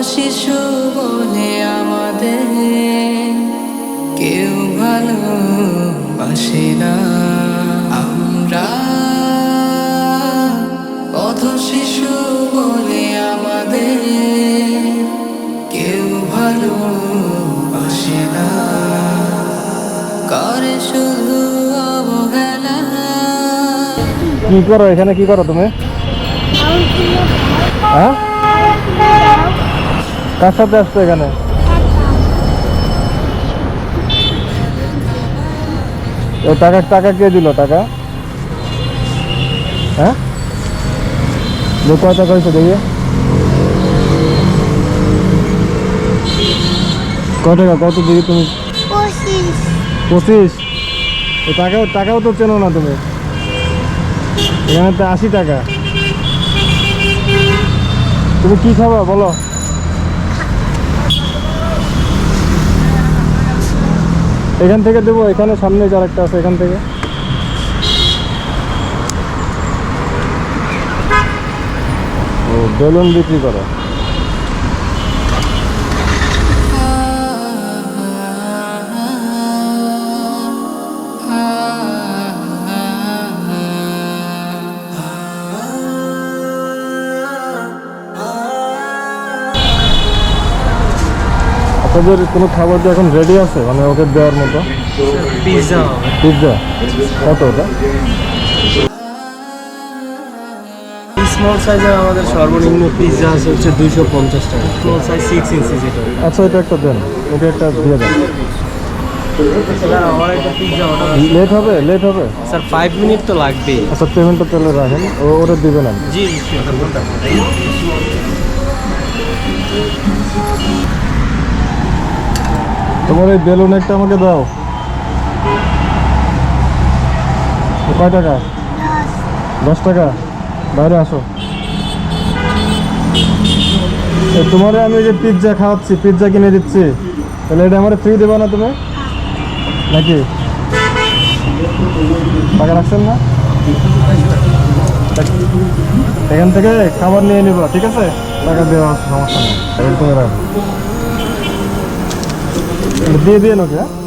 শিশু বলে আমাদের কেউ ভালোবাসে না। আমরা পথ শিশু বলে আমাদের কেউ ভালোবাসে না। করে শুধু অবহেলা। কি করো এখানে? কি করো তুমি? হ্যাঁ? কার সাথে আসছো এখানে? টাকা টাকা কে দিল টাকা? হ্যাঁ? কয় টাকা হয়েছে দেখি। কয় টাকা? কত দিবি তুমি? পঁচিশ। পঁচিশ? টাকাও টাকাও তো চেনো না তুমি। এখানে তো আশি টাকা। তুমি কি খাবা? বলো। এখান থেকে দেবো এখানে সামনে যার একটা আছে এখান থেকে। ও বেলুন বিক্রি করো। আপনাদের কোনো খাবার কি এখন রেডি আছে? মানে ওকে দেওয়ার মতো? পিৎজা পিৎজা কত ওটা? স্মল সাইজের আমাদের সর্বনিম্ন পিৎজা আছে হচ্ছে দুইশো পঞ্চাশ টাকা। স্মল সাইজ সিক্স ইঞ্চি যেটা আচ্ছা এটা একটা দেন। এটা একটা দিয়ে দেন। লেট হবে? লেট হবে? স্যার ফাইভ মিনিট তো লাগবেই। আচ্ছা পেমেন্টটা তাহলে রাখেন। ও ওটা দিবেন জি তোমার এই বেলুন একটা আমাকে দাও। কয় টাকা? দশ টাকা? বাইরে আসো। তোমারে আমি যে পিৎজা খাওয়াচ্ছি পিৎজা কিনে দিচ্ছি। তাহলে এটা আমার ফ্রি দেবে না তুমি? নাকি? টাকা রাখছেন না? এখান থেকে খাবার নিয়ে নিবা, ঠিক আছে? টাকা দেওয়া সমস্যা নেই। এরকম রাখো। দিয়ে দিয়ে নোকে হ্যাঁ